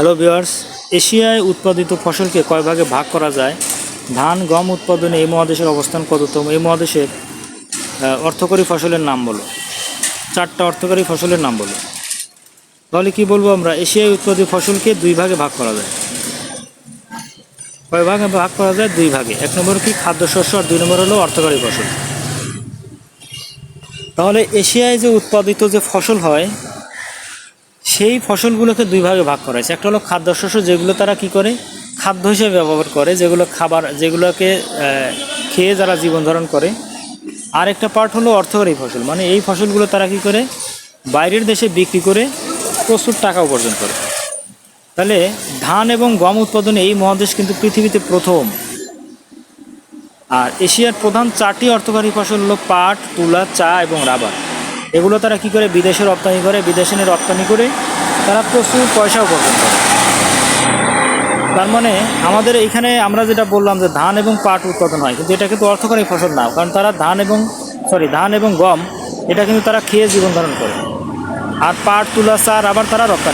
Hello viewers এশিয়ায় উৎপাদিত ফসলকে কয় ভাগে ভাগ করা যায়? ধান, গম উৎপাদনে এই মহাদেশের অবস্থান কততম? এই মহাদেশের অর্থকরী ফসলের নাম বলো। চারটা অর্থকরী ফসলের নাম বলো। তাহলে কি বলব আমরা? এশিয়ায় উৎপাদিত ফসলকে দুই ভাগে ভাগ করা যায়। কয় ভাগে ভাগ করা যায়? দুই ভাগে। এক নম্বর কি? খাদ্যশস্য আর দুই নম্বর হলো অর্থকরী ফসল। তাহলে এশিয়ায় যে উৎপাদিত যে ফসল হয় সেই ফসলগুলোকে দুই ভাগে ভাগ করা হয়েছে। একটা হলো খাদ্যশস্য যেগুলো তারা কি করে? খাদ্য হিসেবে ব্যবহার করে, যেগুলো খাবার, যেগুলোকে খেয়ে যারা জীবন ধারণ করে। আর একটা পার্ট হলো অর্থকরী ফসল মানে এই ফসলগুলো তারা কি করে? বাইরের দেশে বিক্রি করে প্রচুর টাকা উপার্জন করে। তাহলে ধান এবং গম উৎপাদনে এই মহাদেশ কিন্তু পৃথিবীতে প্রথম। আর এশিয়ার প্রধান চারটি অর্থকরী ফসল হলো পাট, তুলা, চা এবং রাবার। এগুলো তারা কি করে বিদেশে রপ্তানি করে বিদেশে রপ্তানি করে, তারা প্রচুর পয়সা উপার্জন করে। তার মানে আমাদের এখানে আমরা যেটা বললাম যে ধান এবং পাট উৎপাদন হয়, কিন্তু এটা কিন্তু অর্থকরী ফসল না, কারণ তারা ধান এবং সরি ধান এবং গম, এটা কিন্তু তারা খেয়ে জীবন ধারণ করে। আর পাট, তুলা, সার আবার তারা রপ্তানি